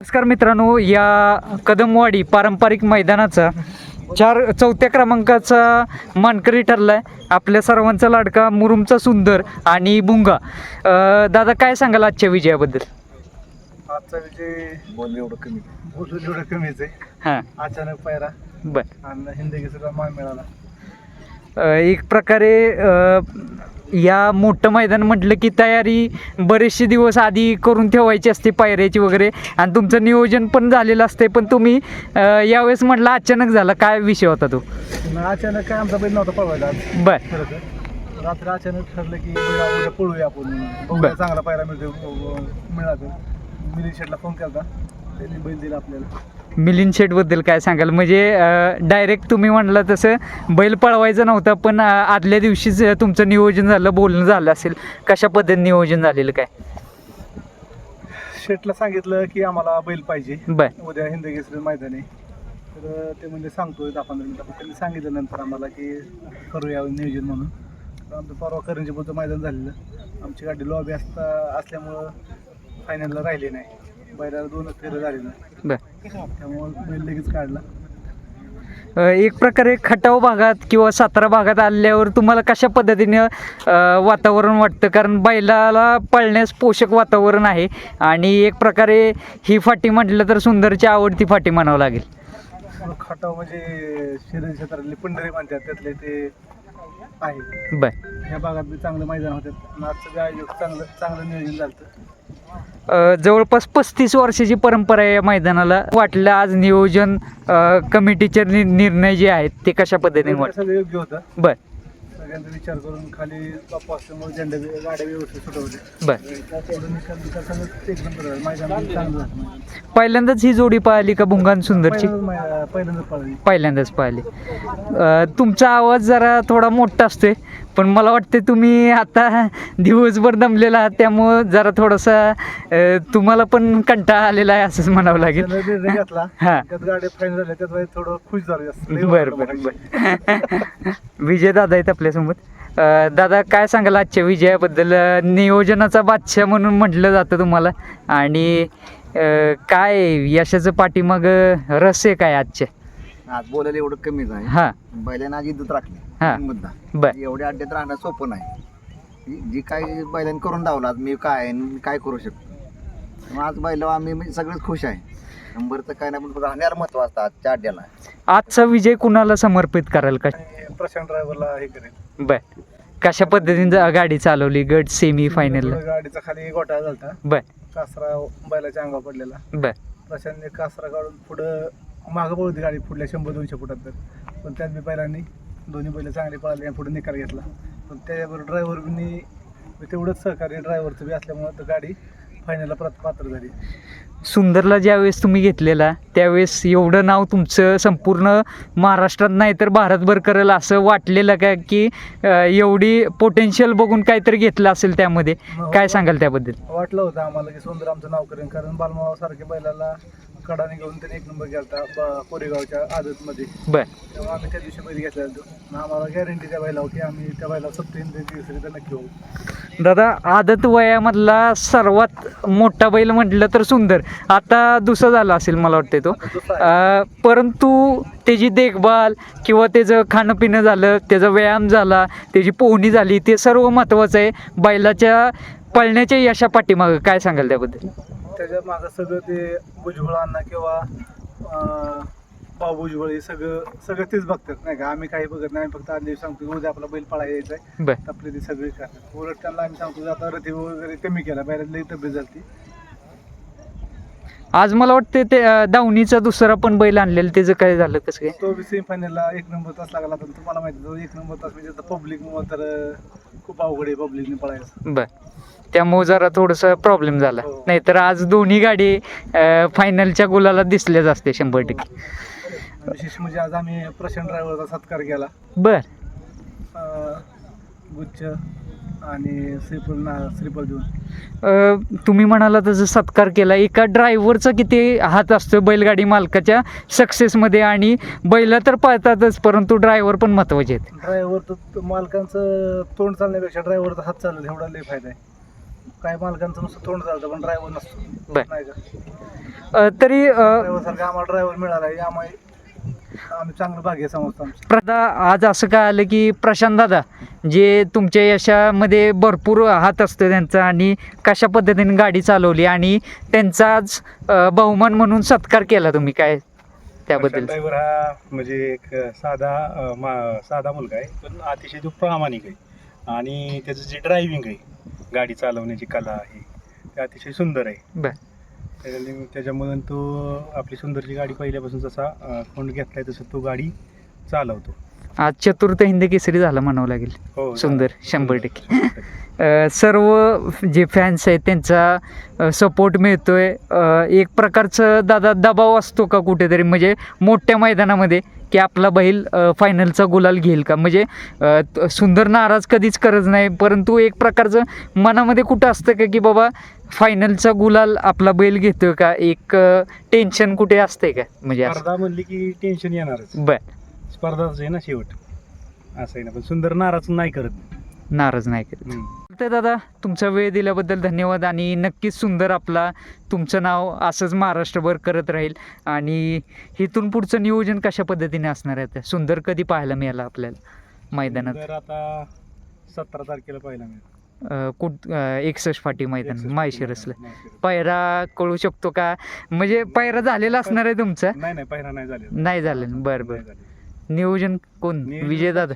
नमस्कार मित्रांनो या कदमवाडी पारंपरिक मैदानाचा चार चौथ्या क्रमांकाचा मानकरी ठरलाय. आपल्या सर्वांचा लाडका मुरुमचा सुंदर आणि बुंगा. अं, दादा काय सांगाल आजच्या विजयाबद्दल? आजचा विजय बोल एवढं कमी. बोलून एवढं कमीच आहे. हां. अचानक पायरा. बर. आणि हिंदी सुद्धा मान मिळाला. अं, एक प्रकारे अं, या मोठं मैदान म्हटलं की तयारी बरेचसे दिवस आधी करून ठेवायची असते पायऱ्याची वगैरे. आणि तुमचं नियोजन पण झालेलं असते पण तुम्ही यावेळेस म्हटलं अचानक झाला काय विषय होता तो? अचानक काय आमचा बैल नव्हता पळवायला बर. रात्री अचानक ठरलं की उद्या पळूया आपण. चांगला पायरा मिळतो मिळाला मिलिंद शेटला फोन केला त्यांनी बैल दिला आपल्याला. मिलिंद शेटबद्दल काय सांगाल? म्हणजे डायरेक्ट तुम्ही म्हणला तसं बैल पळवायचं नव्हतं पण आदल्या दिवशीच तुमचं नियोजन झालं बोलणं झालं असेल. कशा पद्धतीने नियोजन झालेलं काय? शेटला सांगितलं की आम्हाला बैल पाहिजे. बर. उद्या हिंदी केसरी मैदान. तर ते म्हणजे सांगतोय दहा पंधरा मिनिटात त्यांनी सांगितलं नंतर आम्हाला की करूया नियोजन म्हणून. तर आमचं परवा करंजीपूरचं मैदान झालेलं. आमची गाडी लॉबी असता असल्यामुळं फायनलला राहिली नाही. बैलाला दोनच फेरं झाले नाही बर. त्यामुळं बैल लगेच काढला. अ, एक प्रकारे खटाव भागात किंवा सातारा भागात आल्यावर तुम्हाला कशा पद्धतीने अ, वातावरण वाटतं? कारण बैलाला पळण्यास पोषक वातावरण आहे. आणि एक प्रकारे ही फाटी म्हटलं तर सुंदरची आवडती फाटी म्हणावं लागेल. खटाव म्हणजे शरीर क्षेत्रातले पंढरी म्हणतात त्यातले ते आहे. बर. ह्या भागात बी चांगलं मैदान होतं. आणि आजचं बी आयोजक चांगलं चांगलं नियोजन झालं जवळपास पस्तीस वर्षाची परंपरा आहे या मैदानाला वाटलं आज नियोजन कमिटीचे निर्णय जे आहेत ते कशा पद्धतीने वाट सगळं योग्य होतं? बर. सगळ्यांचा विचार करून खाली बाप्पा असल्यामुळे झेंडा बी- गाड्या व्यवस्थित सुटवल्या बर. पहिल्यांदाच ही जोडी पाहिली का बुंगान सुंदरची? पहिल्यांदाच मै- पहिल्यांदाच पाहिली. तुमचा आवाज जरा थोडा मोठा असतोय. पण मला वाटते तुम्ही आता दिवसभर दमलेला आहात त्यामुळं जरा थोडासा तुम्हाला पण कंटाळा आलेला आहे असंच म्हणावं लागेल. हां. थोडं खुश झालं बर बर. बर. विजय दादा आहेत आपल्यासोबत. दादा काय सांगाल आजच्या विजयाबद्दल? नियोजनाचा बादशाह म्हणून म्हटलं जातं तुम्हाला. आणि काय यशाचं पाठीमाग रहस्य काय आजचे आज बोलायला एवढं कमीच आहे हां. बैलांना आज इज्जत राखली. हा. मुद्दा. बर. एवढ्या अड्ड्यात राहणं सोपं नाही. जी- जी काय बैलांनी करून दावलं आज मी काय आहे आणि मी काय करू शकतो? मग आज बैल आम्ही म्हणजे सगळेच खुश आहे. नंबरचं काय नाही पण राहण्यावर महत्त्व असतं आजच्या अड्ड्याला. आजचा विजय कुणाला समर्पित कराल का? प्रशांत ड्रायव्हरला हे करेल. बर. कशा पद्धतीने जा- गाडी चालवली गट सेमी फायनल थोडं गाडीचा खाली गोठा झालता. बर. कासरा बैलाच्या अंगावर पडलेला. बर. प्रशांतने कासरा काढून पुढं मागं पळती गाडी पुढल्या शंभर दोनशे फुटात तर. पण त्यात मी पहिल्यांनी दोन्ही बैल चांगले पळाले आणि पुढे निकाल घेतला. पण त्याच्याबरोबर ड्रायव्हर बी तेवढंच सहकार्य ड्रायव्हरचं बी असल्यामुळं तर गाडी फायनलला परत पात्र झाली. सुंदरला ज्यावेळेस तुम्ही घेतलेला त्यावेळेस एवढं नाव तुमचं संपूर्ण महाराष्ट्रात नाही तर भारतभर करेल असं वाटलेलं का की एवढी पोटेन्शियल बघून काहीतरी घेतलं असेल त्यामध्ये? काय सांगाल त्याबद्दल? वाटलं होतं आम्हाला की सुंदर आमचं नाव करेन कारण बालमावा सारख्या बैलाला कडाने घेऊन त्याने एक नंबर गेलता ब- कोरेगावच्या आदतमध्ये. बर. तेव्हा आम्ही त्या दिवशी बैल घेतला होतो. आणि आम्हाला गॅरंटी त्या बैलावर की आम्ही त्या बैला सप्तेन तिसरी तर नक्की होऊ. दादा आदत वयामधला सर्वात मोठा बैल म्हटलं तर सुंदर. आता दुसरा झाला असेल मला वाटतं तो. अं, परंतु त्याची देखभाल किंवा त्याचं खाणं पिणं झालं त्याचा व्यायाम झाला त्याची पोहणी झाली ते सर्व महत्त्वाचं आहे. बैलाच्या पळण्याच्या यशा पाठीमागं काय सांगाल त्याबद्दल? त्याच्या मागं सगळं ते भुजबळांना किंवा भाऊ भुजबळ हे सगळं सगळं तेच बघतात नाही का? आम्ही काही बघत नाही आम्ही फक्त आधी सांगतो की उद्या आपला बैल पळा यायचा आहे. आपले ते सगळे करतात. उलट त्यांना आम्ही सांगतो की आता रथी वगैरे कमी केला बैलात लई तब्येत झाली आज मला वाटतं ते अं, दावणीचा दुसरा पण बैल आणलेला त्याचं काय झालं कसं काय? तो बी सेमीफायनलला एक नंबर तास लागला तर तुम्हाला माहिती आहे, तो एक नंबर तास म्हणजे पब्लिक तर खूप अवघड आहे पब्लिकने पळायचं. बर. त्यामुळे जरा थोडंसं प्रॉब्लेम झाला. हो. नाहीतर आज दोन्ही गाडी फायनलच्या गुलाला दिसल्याच असते शंभर टक्के. विशेष म्हणजे आज आम्ही प्रशांत ड्रायव्हरचा सत्कार केला. बर. गुच्छ आणि श्रीफल ना श्रीफल देऊन. तुम्ही म्हणाला तसं सत्कार केला. एका ड्रायव्हरचा किती हात असतो बैलगाडी मालकाच्या सक्सेसमध्ये आणि बैला तर पळतातच परंतु ड्रायव्हर पण महत्त्वाचे आहेत. ड्रायव्हर तर मालकांचं तोंड चालण्यापेक्षा ड्रायव्हरचा हात चालेल एवढा लय फायदा आहे. काय मालकांचं नुसतं तोंड चालतं पण ड्रायव्हर नसतो. बर. नाही का? अ, तरी अ, ड्रायव्हर सारखा आम्हाला ड्रायव्हर मिळाला आहे आम्ही आम्ही चांगलं भाग्य समजतो आमचं. प्रदा आज असं काय आलं की प्रशांत दादा जे तुमच्या यशामध्ये भरपूर हात असतो त्यांचा आणि कशा पद्धतीने गाडी चालवली आणि त्यांचा आज अ, बहुमान म्हणून सत्कार केला तुम्ही काय त्याबद्दल? ड्रायव्हर हा म्हणजे एक साधा अं, मा- साधा मुलगा आहे पण अतिशय तो प्रामाणिक आहे. आणि त्याचं जे ड्रायव्हिंग आहे गाडी चालवण्याची कला आहे. ते अतिशय सुंदर आहे. बर. त्याच्याने त्याच्यामुळे तो आपली सुंदरची गाडी पहिल्यापासून जसा खोंड घेतलाय तसं तो गाडी चालवतो. आज चतुर्थ हिंद केसरी झाला म्हणावं लागेल. हो सुंदर, शंभर टक्के. सर्व जे फॅन्स आहेत त्यांचा सपोर्ट मिळतोय. अ, एक प्रकारचं दादा दबाव असतो का कुठेतरी? म्हणजे मोठ्या मैदानामध्ये की आपला बैल फायनलचा गुलाल घेईल का? म्हणजे सुंदर नाराज कधीच करत नाही परंतु एक प्रकारचं मनामध्ये कुठं असतं का की बाबा फायनलचा गुलाल आपला बैल घेतोय का? एक टेन्शन कुठे असते का? म्हणजे स्पर्धा म्हणली की टेन्शन येणारच. बर. स्पर्धाच आहे ना शेवट. असं आहे ना पण सुंदर नाराज नाही करत. नाराज नाही करत. ते दादा. तुमचा वेळ दिल्याबद्दल धन्यवाद आणि नक्कीच सुंदर आपला तुमचं नाव असंच महाराष्ट्रभर करत राहील. आणि इथून पुढचं नियोजन कशा पद्धतीने असणार आहे ते? सुंदर कधी पाहायला मिळालं आपल्याला मैदानात? आता सतरा तारखेला पाहिला मी अं, कुठ एकसष्ट फाटी मैदान माहेशिरसला माहेशिरस. पायरा कळू शकतो का? म्हणजे पायरा झालेला असणार आहे तुमचा? नाही नाही पहिला नाही झालेला. नाही झालं बरं बरं. नियोजन कोण? विजय दादा.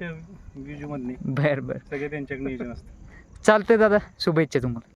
बरं बरं. सगळे त्यांच्याकडे नियोजन असतं. चालतंय दादा शुभेच्छा तुम्हाला.